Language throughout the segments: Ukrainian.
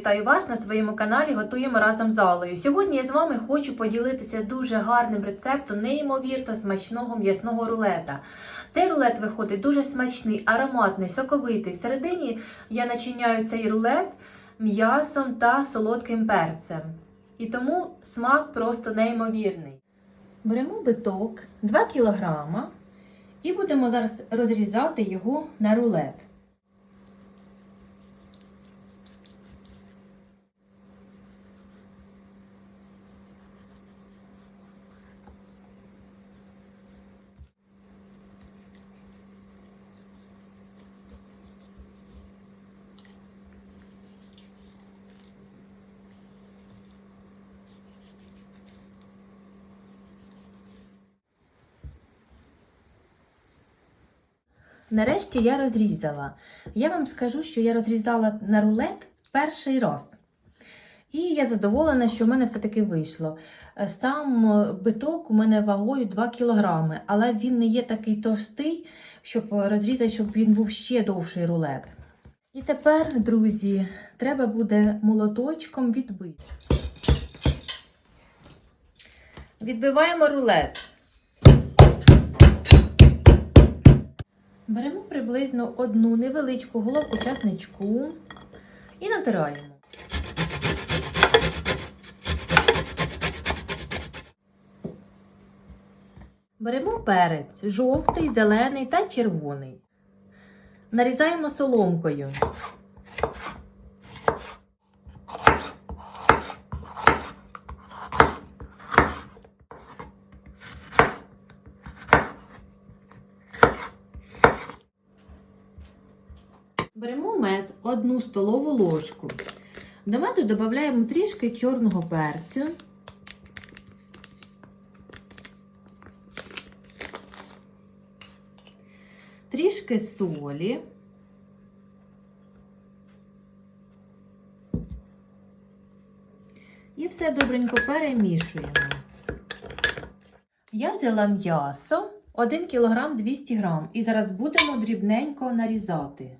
вітаю вас на своєму каналі Готуємо разом з Аллою. Сьогодні я з вами хочу поділитися дуже гарним рецептом неймовірно смачного м'ясного рулета. Цей рулет виходить дуже смачний, ароматний, соковитий. Всередині я начиняю цей рулет м'ясом та солодким перцем. І тому смак просто неймовірний. Беремо биток 2 кг і будемо зараз розрізати його на рулет. Нарешті я розрізала. Я вам скажу, що я розрізала на рулет перший раз. І я задоволена, що в мене все-таки вийшло. Е, Сам е, биток у мене вагою 2 кг, але він не є такий товстий, щоб розрізати, щоб він був ще довший рулет. І тепер, друзі, треба буде молоточком відбити. Відбиваємо рулет. Беремо приблизно одну невеличку головку часничку і натираємо. Беремо перець жовтий, зелений та червоний. Нарізаємо соломкою. Беремо мед одну столову ложку. До меду додаємо трішки чорного перцю. Трішки солі. І все добренько перемішуємо. Я взяла м'ясо 1 кг 200 г і зараз будемо дрібненько нарізати.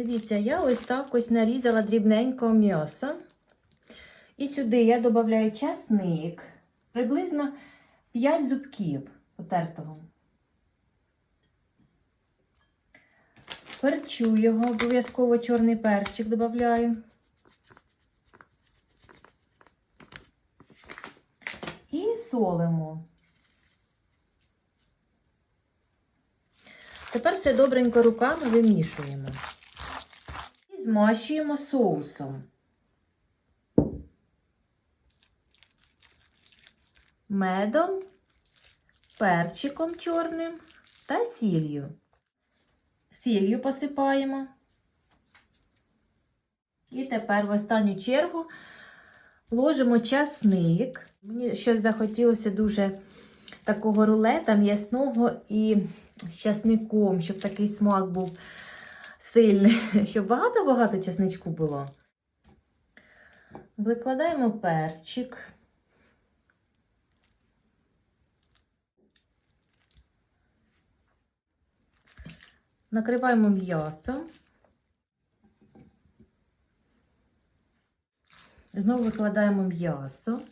Дивіться, я ось так ось нарізала дрібненько м'ясо. І сюди я додаю часник, приблизно 5 зубків потертого. Перчу його, обов'язково чорний перчик додаю. І солимо. Тепер все добренько руками вимішуємо. Змащуємо соусом. Медом, перчиком чорним та сіллю. Сіллю посипаємо. І тепер в останню чергу ложимо часник. Мені щось захотілося дуже такого рулета м'ясного і з часником, щоб такий смак був сильний, щоб багато-багато часничку було. Викладаємо перчик. Накриваємо м'ясо. Знову викладаємо м'ясо.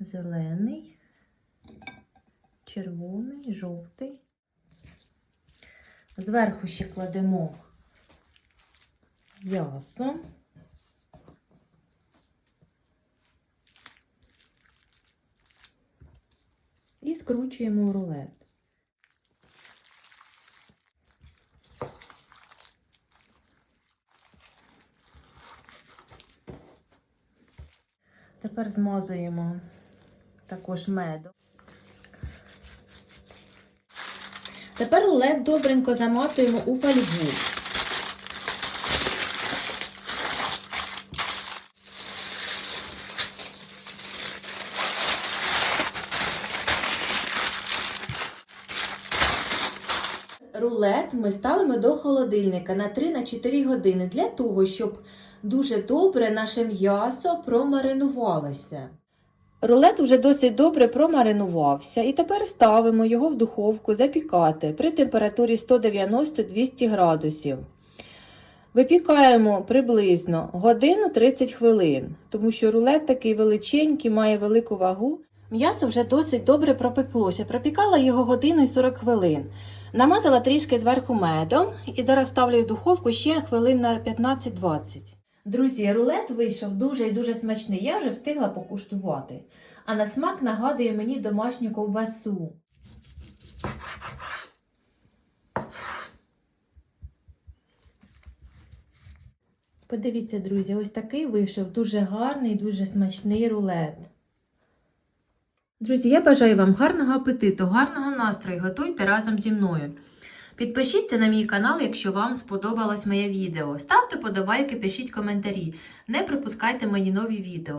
Зелений, червоний, жовтий. Зверху ще кладемо м'ясо. І скручуємо рулет. Тепер змазуємо також медом. Тепер рулет добренько заматуємо у фольгу. Рулет ми ставимо до холодильника на 3-4 години для того, щоб дуже добре наше м'ясо промаринувалося. Рулет вже досить добре промаринувався, і тепер ставимо його в духовку запікати при температурі 190-200 градусів. Випікаємо приблизно годину 30 хвилин, тому що рулет такий величенький, має велику вагу. М'ясо вже досить добре пропеклося. Пропікала його годину і 40 хвилин. Намазала трішки зверху медом і зараз ставлю в духовку ще хвилин на 15-20. Друзі, рулет вийшов дуже і дуже смачний. Я вже встигла покуштувати. А на смак нагадує мені домашню ковбасу. Подивіться, друзі, ось такий вийшов дуже гарний, дуже смачний рулет. Друзі, я бажаю вам гарного апетиту, гарного настрою. Готуйте разом зі мною. Підпишіться на мій канал, якщо вам сподобалось моє відео. Ставте подобайки, пишіть коментарі. Не пропускайте мої нові відео.